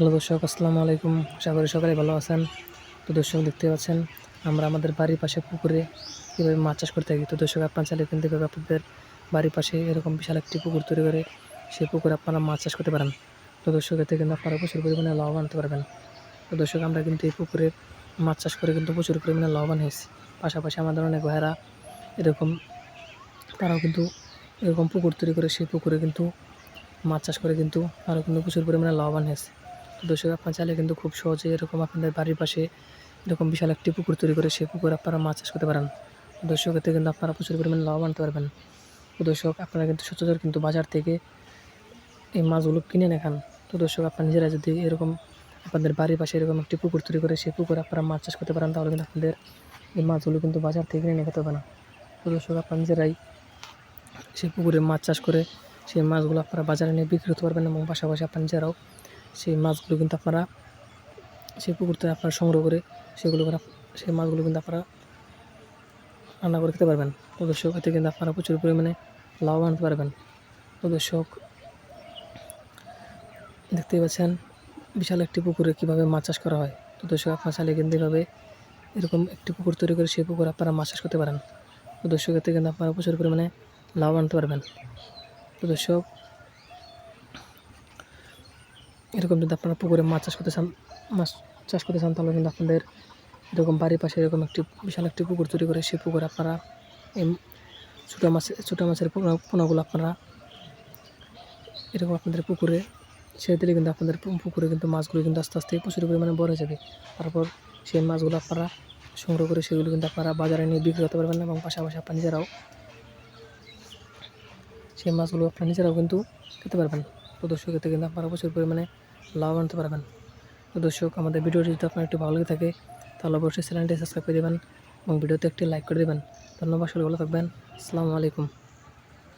Hello দর্শক, আসসালামু আলাইকুম। আশা করি সকালে ভালো আছেন। তো দর্শক, দেখতে পাচ্ছেন, আমরা আমাদের বাড়ির পাশে পুকুরে কীভাবে মাছ চাষ করতে থাকি। তো দর্শক, আপনার চাইলে কিন্তু আপনাদের বাড়ির পাশে এরকম বিশাল একটি পুকুর তৈরি করে সেই পুকুরে আপনারা মাছ চাষ করতে পারেন। তো দর্শক, এতে কিন্তু আপনারা প্রচুর পরিমাণে লাভবান হতে পারবেন। তো দর্শক, আমরা কিন্তু এই পুকুরে মাছ চাষ করে কিন্তু প্রচুর পরিমাণে লাভবান হয়েছি। পাশাপাশি আমাদের অনেক ভাইয়েরা এরকম, তারাও কিন্তু এরকম পুকুর তৈরি করে সেই পুকুরে কিন্তু মাছ চাষ করে কিন্তু আরও কিন্তু প্রচুর পরিমাণে লাভবান হয়েছে। দর্শক, আপনার চাইলে কিন্তু খুব সহজে এরকম আপনাদের বাড়ির পাশে এরকম বিশাল একটি পুকুর তৈরি করে সেই পুকুর আপনারা মাছ চাষ করতে পারেন। দর্শক, এতে কিন্তু আপনারা প্রচুর পরিমাণে লাভবান হতে পারবেন। দর্শক, আপনারা কিন্তু সচরাচর কিন্তু বাজার থেকে এই মাছগুলো কিনে না খান। তো দর্শক, আপনার নিজেরা যদি এরকম আপনাদের বাড়ির পাশে এরকম একটি পুকুর তৈরি করে সেই পুকুরে আপনারা মাছ চাষ করতে পারেন, তাহলে কিন্তু আপনাদের এই মাছগুলো কিন্তু বাজার থেকে কিনে খেতে হবে না। তো দর্শক, আপনারা নিজেরাই সেই পুকুরে মাছ চাষ করে সেই মাছগুলো আপনারা বাজারে নিয়ে বিক্রি করতে পারবেন এবং পাশাপাশি আপনার নিজেরাও সেই মাছগুলো কিন্তু আপনারা সেই পুকুর থেকে আপনারা সংগ্রহ করে সেগুলো সেই মাছগুলো কিন্তু আপনারা রান্না করে খেতে পারবেন। তো দর্শক, এতে কিন্তু আপনারা প্রচুর পরিমাণে লাভবান হতে পারবেন। তো দর্শক, দেখতেই পাচ্ছেন বিশাল একটি পুকুরে কীভাবে মাছ চাষ করা হয়। তো দর্শক, আপনার চাইলে কিন্তু এভাবে এরকম একটি পুকুর তৈরি করে সেই পুকুরে আপনারা মাছ চাষ করতে পারেন। তো দর্শক, এতে কিন্তু আপনারা প্রচুর পরিমাণে লাভবান হতে পারবেন। তো দর্শক এরকম যদি আপনারা পুকুরে মাছ চাষ করতে চান, মাছ চাষ করতে চান, তাহলে কিন্তু আপনাদের এরকম বাড়ির পাশে এরকম একটি বিশাল একটি পুকুর তৈরি করে সেই পুকুরে আপনারা এই ছোটো মাছের ছোটো মাছের পোনা, পোনাগুলো আপনারা এরকম আপনাদের পুকুরে ছেড়ে দিলে কিন্তু আপনাদের পুকুরে কিন্তু মাছগুলো কিন্তু আস্তে আস্তে প্রচুর পরিমাণে বড় হয়ে যাবে। তারপর সেই মাছগুলো আপনারা সংগ্রহ করে সেগুলো কিন্তু আপনারা বাজারে নিয়ে বিক্রি করতে পারবেন এবং পাশাপাশি আপনার নিজেরাও সেই মাছগুলো আপনারা নিজেরাও কিন্তু খেতে পারবেন। তো দর্শক, এতে কিন্তু আপনারা প্রচুর পরিমাণে লাভ আনতে পারবেন। তো দর্শক, আমাদের ভিডিওটি যদি আপনার একটু ভালো লেগে থাকে, তাহলে অবশ্যই চ্যানেলটি সাবস্ক্রাইব করে দেবেন এবং ভিডিওতে একটি লাইক করে দেবেন। ধন্যবাদ সকলে ভালো থাকবেন। আসসালামু আলাইকুম।